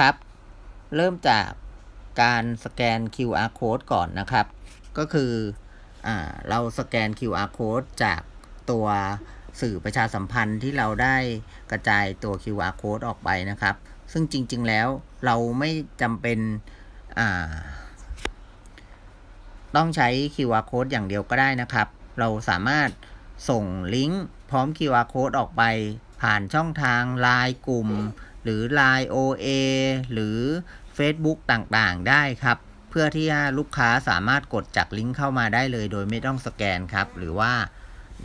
นะครับ เริ่มจากการสแกน QR code ก่อนนะครับ ก็คืออเราสแกน QR code จากตัวสื่อประชาสัมพันธ์ที่เราได้กระจายตัว QR code ออกไปนะครับ ซึ่งจริง ๆ แล้วเราไม่จำเป็นต้องใช้ QR code อย่างเดียวก็ได้นะครับ เราสามารถส่งลิงก์พร้อม QR code ออกไปผ่านช่องทาง Line กลุ่ม หรือ Line OA หรือ Facebook ต่างๆ ได้ครับ เพื่อที่ลูกค้าสามารถกดจากลิงก์เข้ามาได้เลย โดยไม่ต้องสแกนครับ หรือว่า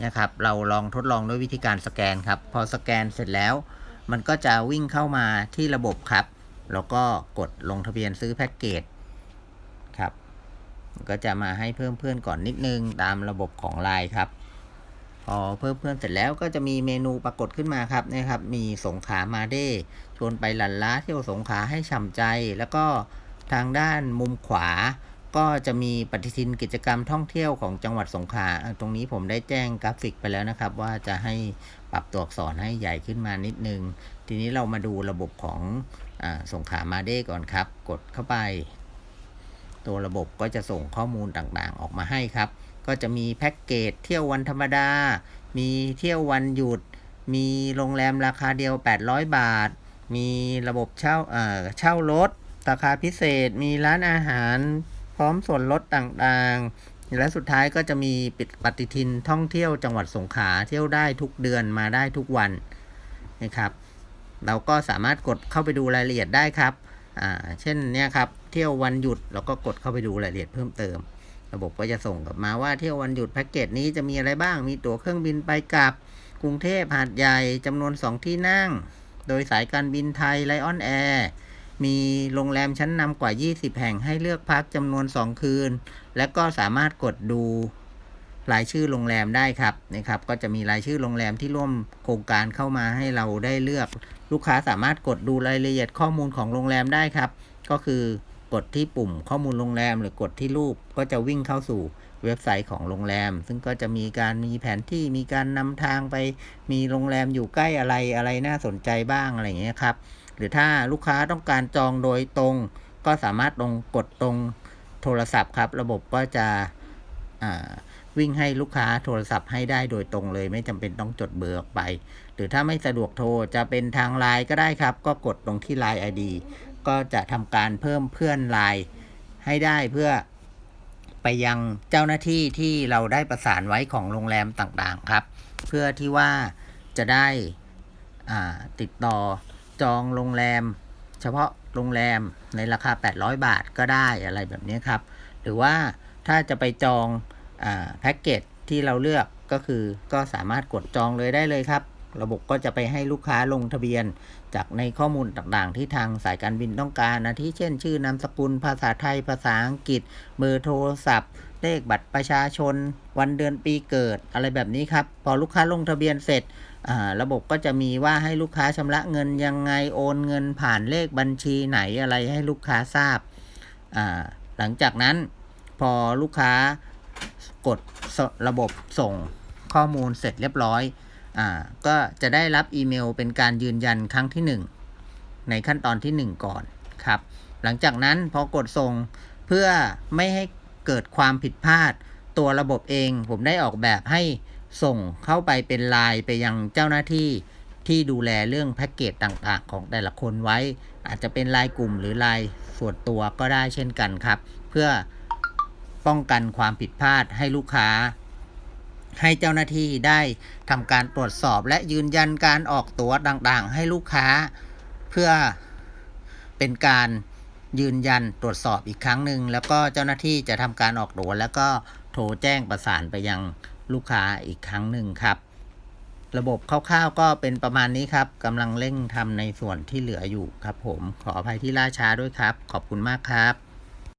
นะครับเราลองทดลองด้วยวิธีการสแกนครับ พอสแกนเสร็จแล้ว มันก็จะวิ่งเข้ามาที่ระบบครับ แล้วก็กดลงทะเบียนซื้อแพ็กเกจครับ ก็จะมาให้เพิ่มเพื่อนก่อนนิดนึงตามระบบของ Line ครับ พอเพิ่มเพื่อนเสร็จแล้วก็จะมีเมนูปรากฏขึ้นมาครับนะครับ มีสงขามาเด้ชวนไปหลันล้าเที่ยวสงขาให้ฉ่ำใจ แล้วก็ทางด้านมุมขวา ก็จะมีปฏิทินกิจกรรมท่องเที่ยวของจังหวัดสงขลาตรงนี้ผมได้แจ้งกราฟิกไปแล้วนะครับ ว่าจะให้ปรับตัวอักษรให้ใหญ่ขึ้นมานิดนึง ทีนี้เรามาดูระบบของอสงขลามาเด้ก่อนครับ กดเข้าไป ตัวระบบก็จะส่งข้อมูลต่างๆ ออกมาให้ครับ ก็จะมีแพ็กเกจเที่ยววันธรรมดา มีเที่ยววันหยุด มีโรงแรมราคาเดียว 800 บาท มีระบบเช่าเอ่อเช่ารถราคาพิเศษ มีร้านอาหารพร้อมส่วนลดต่างๆ และสุดท้ายก็จะมีปิดปฏิทินท่องเที่ยวจังหวัดสงขลาเที่ยวได้ทุกเดือนมาได้ทุกวันนะครับ เราก็สามารถกดเข้าไปดูรายละเอียดได้ครับ อ่า เช่นเนี่ยครับ ที่ยววันหยุดเราก็กดเข้าไปดูรายละเอียดเพิ่มเติม ระบบก็จะส่งกลับมาว่าเที่ยววันหยุดแพ็กเกจนี้จะมีอะไรบ้างมีตั๋วเครื่องบินไปกลับ กรุงเทพหาดใหญ่จำนวน 2 ที่นั่ง โดยสายการบินไทยไลออนแอร์มีโรงแรมชั้นนำกว่า 20 แห่งให้เลือกพักจำนวน 2 คืน และก็สามารถกดดูรายชื่อโรงแรมได้ครับนะครับ ก็จะมีรายชื่อโรงแรมที่ร่วมโครงการเข้ามาให้เราได้เลือก ลูกค้าสามารถกดดูรายละเอียดข้อมูลของโรงแรมได้ครับ ก็คือ กดที่ปุ่มข้อมูลโรงแรม หรือกดที่รูปก็จะวิ่งเข้าสู่เว็บไซต์ของโรงแรม ซึ่งก็จะมีการมีแผนที่มีการนำทางไป มีโรงแรมอยู่ใกล้อะไรอะไรน่าสนใจบ้างอะไรอย่างเงี้ยครับ หรือถ้าลูกค้าต้องการจองโดยตรง ก็สามารถลงกดตรงโทรศัพท์ครับ ระบบก็จะวิ่งให้ลูกค้าโทรศัพท์ให้ได้โดยตรงเลย ไม่จำเป็นต้องจดเบอร์ออกไป หรือถ้าไม่สะดวกโทรจะเป็นทางไลน์ก็ได้ครับ ก็กดตรงที่ Line ID ก็จะทำการเพิ่มเพื่อนไลน์ให้ได้เพื่อไปยังเจ้าหน้าที่ที่เราได้ประสานไว้ของโรงแรมต่างๆครับ เพื่อที่ว่าจะได้ติดต่อจองโรงแรม เฉพาะโรงแรมในราคา 800 บาทก็ได้อะไรแบบนี้ครับ หรือว่าถ้าจะไปจองอแพ็กเกจที่เราเลือกก็คือก็สามารถกดจองเลยได้เลยครับ ระบบก็จะไปให้ลูกค้าลงทะเบียน จากในข้อมูลต่างๆ ที่ทางสายการบินต้องการนะที่เช่น ชื่อนามสกุลภาษาไทยภาษาอังกฤษเบอร์โทรศัพท์ เลขบัตรประชาชน วันเดือนปีเกิดอะไรแบบนี้ครับ พอลูกค้าลงทะเบียนเสร็จระบบก็จะมีว่าให้ลูกค้าชำระเงินยังไงโอนเงินผ่านเลขบัญชีไหนอะไรให้ลูกค้าทราบ หลังจากนั้นพอลูกค้ากดระบบส่งข้อมูลเสร็จเรียบร้อย อ่าก็จะได้รับอีเมลเป็นการยืนยันครั้งที่ 1 ในขั้นตอนที่ 1 ก่อนครับ หลังจากนั้นพอกดส่งเพื่อไม่ให้เกิดความผิดพลาดตัวระบบเอง ผมได้ออกแบบให้ส่งเข้าไปเป็นไลน์ไปยังเจ้าหน้าที่ที่ดูแลเรื่องแพ็กเกจต่างๆ ของแต่ละคนไว้ อาจจะเป็นลน์กลุ่มหรือลน์ส่วนตัวก็ได้เช่นกันครับ เพื่อป้องกันความผิดพลาดให้ลูกค้า ให้เจ้าหน้าที่ได้ทำการตรวจสอบและยืนยันการออกตั๋วต่างๆ ให้ลูกค้า เพื่อเป็นการยืนยันตรวจสอบอีกครั้งหนึ่งแล้วก็เจ้าหน้าที่จะทำการออกตั๋วแล้วก็โทรแจ้งประสานไปยังลูกค้าอีกครั้งหนึ่งครับ ระบบคร่าวๆก็เป็นประมาณนี้ครับกำลังเร่งทำในส่วนที่เหลืออยู่ครับผมขออภัยที่ล่าช้าด้วยครับ ขอบคุณมากครับ